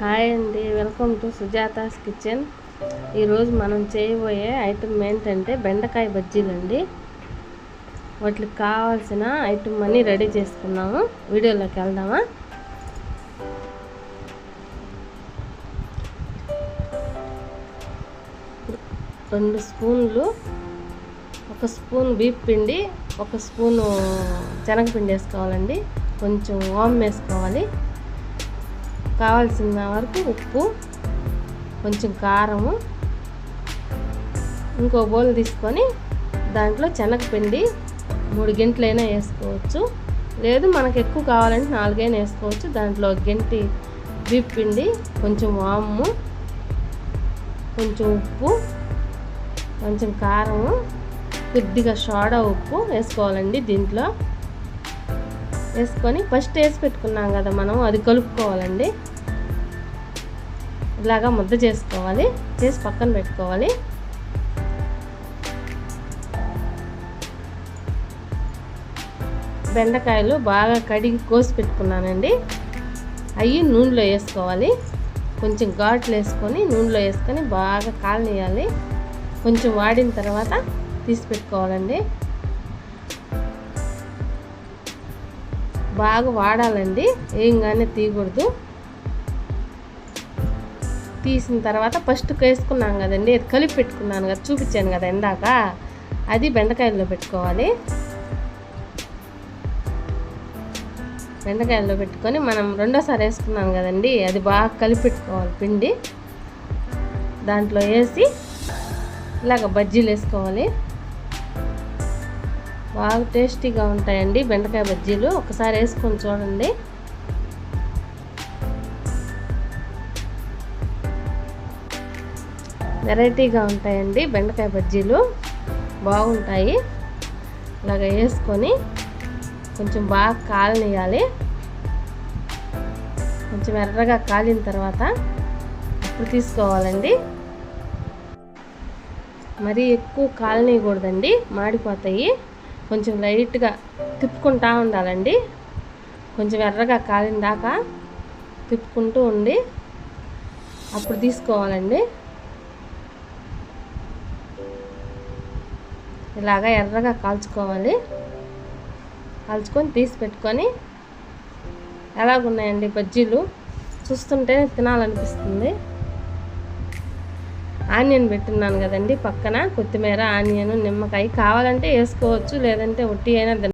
Hi అండి welcome to Sujata's kitchen. ఈరోజు మనం చేయబోయే ఐటమ్ ఏంటంటే బెండకాయ బజ్జీలు అండి వాటికి కావాల్సిన ఐటమ్ అన్నీ రెడీ చేసుకున్నాము. వీడియోలోకి వెళ్దామా? రెండు స్పూన్లు ఒక స్పూన్ బీప్ పిండి ఒక స్పూను శనగపిండి వేసుకోవాలండి. కొంచెం వామ్ వేసుకోవాలి. కావాల్సిన వరకు ఉప్పు కొంచెం కారము ఇంకో బౌల్ తీసుకొని దాంట్లో శనగపిండి మూడు గంటలైనా వేసుకోవచ్చు. లేదు మనకు ఎక్కువ కావాలంటే నాలుగైనా వేసుకోవచ్చు. దాంట్లో గంటి బిప్పిండి కొంచెం వాము కొంచెం ఉప్పు కొంచెం కారము కొద్దిగా సోడా ఉప్పు వేసుకోవాలండి దీంట్లో. వేసుకొని ఫస్ట్ వేసి పెట్టుకున్నాం కదా మనం అది కలుపుకోవాలండి. ఇలాగా ముద్ద చేసుకోవాలి చేసి పక్కన పెట్టుకోవాలి. బెండకాయలు బాగా కడిగి కోసి పెట్టుకున్నానండి. అవి నూనెలో వేసుకోవాలి. కొంచెం ఘాట్లు వేసుకొని నూనెలో వేసుకొని బాగా కాలనీయాలి. కొంచెం వాడిన తర్వాత తీసి పెట్టుకోవాలండి. బాగా వాడాలండి. ఏంగానే తీయకూడదు. తీసిన తర్వాత ఫస్ట్ వేసుకున్నాం కదండి అది కలిపి పెట్టుకున్నాను కదా చూపించాను కదా ఇందాక. అది బెండకాయల్లో పెట్టుకోవాలి. బెండకాయల్లో పెట్టుకొని మనం రెండోసారి వేసుకున్నాం కదండి అది బాగా కలిపి పెట్టుకోవాలి పిండి. దాంట్లో వేసి ఇలాగ బజ్జీలు వేసుకోవాలి. బాగా టేస్టీగా ఉంటాయండి బెండకాయ బజ్జీలు. ఒకసారి వేసుకొని చూడండి. వెరైటీగా ఉంటాయండి బెండకాయ బజ్జీలు. బాగుంటాయి. ఇలాగ వేసుకొని కొంచెం బాగా కాలనియాలి కొంచెం ఎర్రగా కాలిన తర్వాత అప్పుడు తీసుకోవాలండి. మరీ ఎక్కువ కాలనీయకూడదండి మాడిపోతాయి. కొంచెం లైట్గా తిప్పుకుంటూ ఉండాలండి. కొంచెం ఎర్రగా కాలిన దాకా తిప్పుకుంటూ ఉండి అప్పుడు తీసుకోవాలండి. ఇలాగా ఎర్రగా కాల్చుకోవాలి. కాల్చుకొని తీసి పెట్టుకొని ఎలాగున్నాయండి బజ్జీలు? చూస్తుంటే తినాలనిపిస్తుంది. ఆనియన్ పెట్టున్నాను కదండి పక్కన కొత్తిమీర ఆనియన్ నిమ్మకాయ కావాలంటే వేసుకోవచ్చు లేదంటే ఒట్టి అయినా